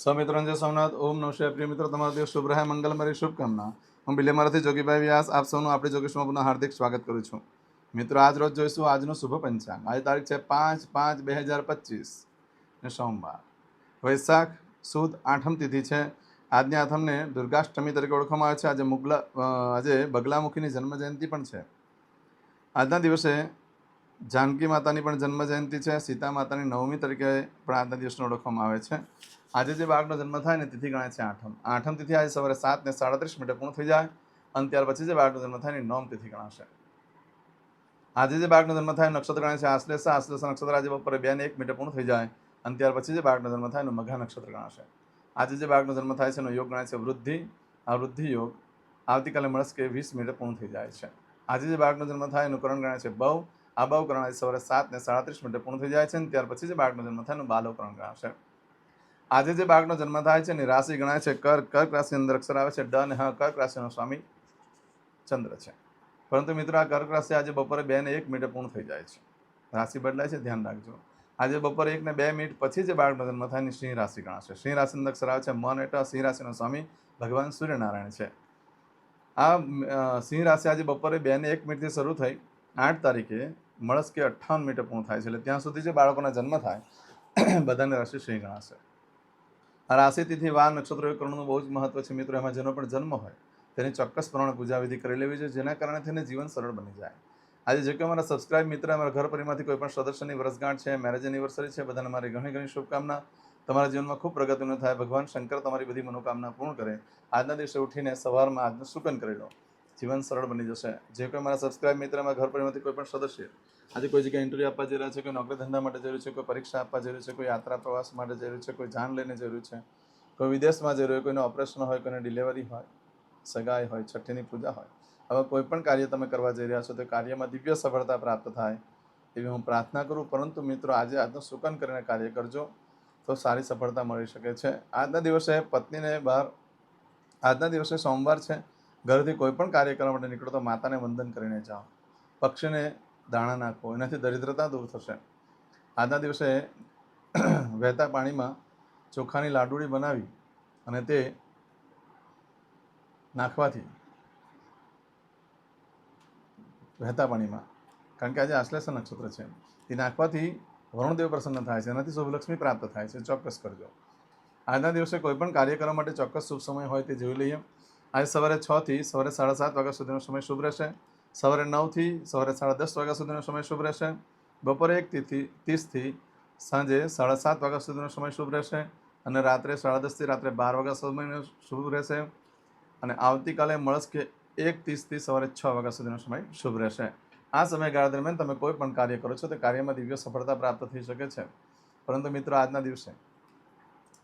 સ્વમિત્રંજય સોમનાથ, ઓમ નમઃ પ્રિય મિત્રો, તમારો દિવસ શુભ રહે મંગલમરી શુભકામના. હું બિલેમારાથી જોગીભાઈ વ્યાસ, આપ સૌનું આપણી જોગેશમાં પુનઃ હાર્દિક સ્વાગત કરું છું. મિત્રો, આજ રોજ જોઈશું આજનું શુભ પંચાંગ. આજે તારીખ છે પાંચ પાંચ બે હજાર પચીસ, ને સોમવાર. વૈશાખ સુદ આઠમ તિથિ છે. આજની આઠમને દુર્ગાષ્ટમી તરીકે ઓળખવામાં આવે છે. આજે મુગલા આજે બગલામુખીની જન્મ જયંતિ પણ છે. આજના દિવસે જાનકી માતાની પણ જન્મ જયંતિ છે. સીતા માતાની નવમી તરીકે પણ આજના દિવસને ઓળખવામાં આવે છે. આજે જે બાળકનો જન્મ થાય ને તિથિ ગણાય છે આઠમ. આઠમ તિથિ આજે સવારે સાત ને સાડત્રીસ મિનિટે પૂર્ણ થઈ જાય. અને ત્યાર પછી જે બાળકનો જન્મ થાય ને નોમ તિથિ ગણાશે. આજે જે બાળકનો જન્મ થાય નક્ષત્ર ગણાય છે. આશ્લેષ આશ્લેષ નક્ષત્ર આજે બપોરે બે ને એક મિનિટે પૂર્ણ થઈ જાય. અને ત્યાર પછી જે બાળકનો જન્મ થાય એનું મઘા નક્ષત્ર ગણાશે. આજે જે બાળકનો જન્મ થાય છે એનો યોગ ગણાય છે વૃદ્ધિ. આ વૃદ્ધિ યોગ આવતીકાલે મળશે કે વીસ મિનિટે પૂર્ણ થઈ જાય છે. આજે જે બાળકનો જન્મ થાય એનું કરણ ગણાય છે બહુ. આ બહુ આજે સવારે સાત ને સાડત્રીસ મિનિટે પૂર્ણ થઈ જાય છે ત્યાર પછી જે બાળકનો જન્મ થાય એનું બાલવકરણ ગણાશે. આજે જે બાળકનો જન્મ થાય છે એની રાશિ ગણાય છે. કર્ક કર્ક રાશિ અંદર અક્ષર આવે છે. ડ અને હ, કર્ક રાશિનો સ્વામી ચંદ્ર છે. પરંતુ મિત્રો આ કર્ક રાશિ આજે બપોરે બે ને એક મિનિટે પૂર્ણ થઈ જાય છે. રાશિ બદલાય છે. ધ્યાન રાખજો. આજે બપોરે એક ને બે મિનિટ પછી જે બાળકનો જન્મ થાય એની સિંહ રાશિ ગણાશે. સિંહ રાશિ અંદર અક્ષર આવે છે. મન એટલે સિંહ રાશિનો સ્વામી ભગવાન સૂર્યનારાયણ છે. આ સિંહ રાશિ આજે બપોરે બે ને એક મિનિટથી શરૂ થઈ. આઠ તારીખે મળસ કે અઠ્ઠાવન મીટર પૂર્ણ થાય છે, એટલે ત્યાં સુધી જે બાળકોના જન્મ થાય, બધાની રાશિ સિંહ ગણાશે. આ રાશિ તિથિ વાર નક્ષત્રો એ કરણનું બહુ જ મહત્વ છે. મિત્રો, એમાં જેનો પણ જન્મ હોય, તેની ચોક્કસ પ્રમાણે પૂજા વિધિ કરી લેવી જોઈએ, જેના કારણે તેને જીવન સરળ બની જાય. આજે જે કે અમારા સબસ્ક્રાઇબ મિત્ર, અમારા ઘર પરિવારમાંથી કોઈ પણ સદસ્યની વર્ષગાંઠ છે મેરેજ એનિવર્સરી છે, બધાને મારી ઘણી ઘણી શુભકામના. તમારા જીવનમાં ખૂબ પ્રગતિનું થાય. ભગવાન શંકર તમારી બધી મનોકામના પૂર્ણ કરે. આજના દિવસે ઉઠીને સવારમાં આજનું સૂકન કરી લો. જીવન સરળ બની જશે. જે કોઈ મારા સબસ્ક્રાઇબ મિત્રમાં ઘર પરિવારમાંથી કોઈ પણ સદસ્ય આજે કોઈ જગ્યાએ ઇન્ટરવ્યૂ આપવા જઈ રહ્યા છે, કોઈ નોકરી ધંધા માટે જરૂર છે, કોઈ પરીક્ષા આપવા જરૂર છે, કોઈ યાત્રા પ્રવાસ માટે જરૂર છે, કોઈ જાન લઈને જરૂર છે, કોઈ વિદેશમાં જરૂર હોય, કોઈનું ઓપરેશન હોય, કોઈને ડિલિવરી હોય, સગાઈ હોય, છઠ્ઠીની પૂજા હોય હવે કોઈ પણ કાર્ય તમે કરવા જઈ રહ્યા છો, તો કાર્યમાં દિવ્ય સફળતા પ્રાપ્ત થાય એવી હું પ્રાર્થના કરું. પરંતુ મિત્રો, આજે આજનું સુકન કરીને કાર્ય કરજો, તો સારી સફળતા મળી શકે છે. આજના દિવસે પત્નીને બહાર આજના દિવસે સોમવાર છે. ઘરથી કોઈ પણ કાર્ય કરવા માટે નીકળો તો માતાને વંદન કરીને જાઓ. પક્ષીને દાણા નાખો. એનાથી દરિદ્રતા દૂર થશે. આજના દિવસે વહેતા પાણીમાં ચોખાની લાડુળી બનાવી અને તે નાખવાથી વહેતા પાણીમાં. કારણ કે આજે આશ્લેષ નક્ષત્ર છે. એ નાખવાથી વરુણદેવ પ્રસન્ન થાય છે. એનાથી શુભલક્ષ્મી પ્રાપ્ત થાય છે. ચોક્કસ કરજો. આજના દિવસે કોઈ પણ કાર્ય કરવા માટે ચોક્કસ શુભ સમય હોય તે જોઈ લઈએ. આજે સવારે છ થી સવારે સાડા સાત વાગ્યા સુધીનો સમય શુભ રહેશે. સવારે નવથી સવારે સાડા દસ વાગ્યા સુધીનો સમય શુભ રહેશે. બપોરે એક ત્રીસથી સાંજે સાડા સાત વાગ્યા સુધીનો સમય શુભ રહેશે અને રાત્રે સાડા દસથી રાત્રે બાર વાગ્યા સુધીનો શુભ રહેશે. અને આવતીકાલે મળસ્કે એક ત્રીસથી સવારે છ વાગ્યા સુધીનો સમય શુભ રહેશે. આ સમયગાળા દરમિયાન તમે કોઈ પણ કાર્ય કરો છો તે કાર્યમાં દિવ્ય સફળતા પ્રાપ્ત થઈ શકે છે. પરંતુ મિત્રો, આજના દિવસે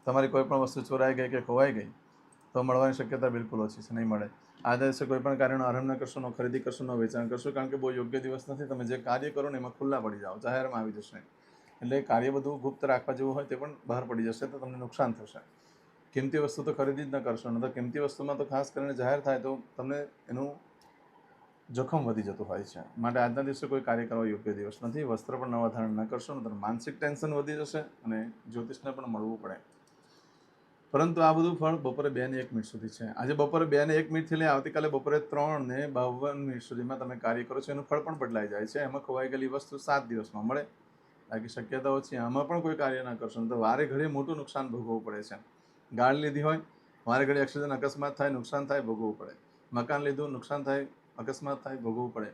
તમારી કોઈ પણ વસ્તુ ચોરાઈ ગઈ કે ખોવાઈ ગઈ તો મળવાની શક્યતા બિલકુલ ઓછી છે, નહીં મળે. આ દિવસે કોઈ પણ કાર્યનો આરંભ ન કરશો, ન ખરીદી કરશો, ન વેચાણ કરશો, કારણ કે બહુ યોગ્ય દિવસ નથી. તમે જે કાર્ય કરો ને એમાં ખુલ્લા પડી જાઓ, જાહેરમાં આવી જશે એટલે કાર્ય બધું ગુપ્ત રાખવા જેવું હોય તે પણ બહાર પડી જશે તો તમને નુકસાન થશે. કિંમતી વસ્તુ તો ખરીદી જ ન કરશો ન તો કિંમતી વસ્તુમાં તો ખાસ કરીને જાહેર થાય તો તમને એનું જોખમ વધી જતું હોય છે. માટે આજના દિવસે કોઈ કાર્ય કરવા યોગ્ય દિવસ નથી. વસ્ત્ર પણ નવા ધારણ ન કરશો નતર માનસિક ટેન્શન વધી જશે અને જ્યોતિષને પણ મળવું પડે. પરંતુ આ બધું ફળ બપોરે બે ને એક મિનિટ સુધી છે. આજે બપોરે બે ને એક મિનિટથી લઈ આવતીકાલે બપોરે ત્રણ ને બાવન મિનિટ સુધીમાં તમે કાર્ય કરો છો. એનું ફળ પણ બદલાઈ જાય છે. એમાં ખોવાઈ ગયેલી વસ્તુ સાત દિવસમાં મળે. બાકી શક્યતાઓ છે આમાં પણ કોઈ કાર્ય ના કરશો. તો વારે ઘડીએ મોટું નુકસાન ભોગવવું પડે છે. ગાળ લીધી હોય, વારે ઘડી એક્સિડન્ટ અકસ્માત થાય, નુકસાન થાય, ભોગવવું પડે. મકાન લીધું, નુકસાન થાય, અકસ્માત થાય, ભોગવવું પડે.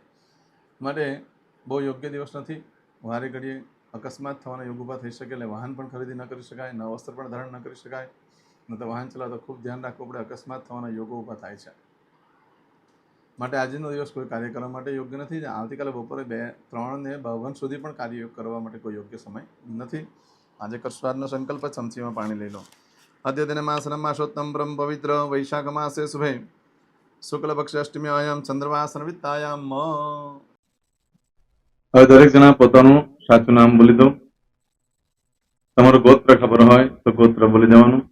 માટે બહુ યોગ્ય દિવસ નથી. વારે ઘડીએ અકસ્માત થવાના યોગ ઊભા થઈ શકે, એટલે વાહન પણ ખરીદી ન કરી શકાય ન વસ્ત્ર પણ ધારણ ન કરી શકાય. ન તો વાહન ચલાવતા ખૂબ ધ્યાન રાખવું પડે, અકસ્માત થવાના યોગો ઊભા થાય છે. માટે આજનો દિવસ કોઈ કાર્ય કરવા માટે યોગ્ય નથી. આવતીકાલે બપોરે બે, ત્રણ ને બાવન સુધી પણ કાર્ય કરવા માટે કોઈ યોગ્ય સમય નથી. આજે કરસ્વાદનો સંકલ્પ ચમચીમાં પાણી લઈ લો. અદ્યતન માસનમ માસોત્તમ બ્રહ્મ પવિત્ર વૈશાખ માસે શુભે. શુક્લ પક્ષ અષ્ટમી અયમ ચંદ્રવાસન વિત્તાયામ. હવે દરેક જણા પોતાનું સાચું નામ બોલી દો. તમારું ગોત્ર ખબર હોય તો ગોત્ર બોલી જવાનું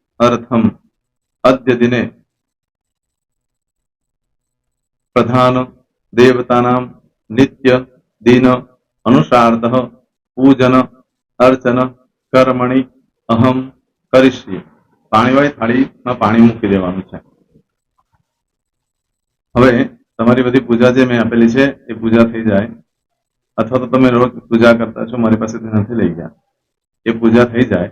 અર્થમ અદ્ય દિને પ્રધાન દેવતાનામ નિત્ય દિન અનુસાર્ધ પૂજન અર્ચન કર્મણી અહમ કરીશ્ય પાણીવાળી થાળીમાં પાણી મૂકી દેવાનું છે। હવે તમારી બધી પૂજા જે મેં આપેલી છે, એ પૂજા થઈ જાય, અથવા તો તમે રોજ પૂજા કરતા છો, મારી પાસેથી નથી લઈ ગયા, એ પૂજા થઈ જાય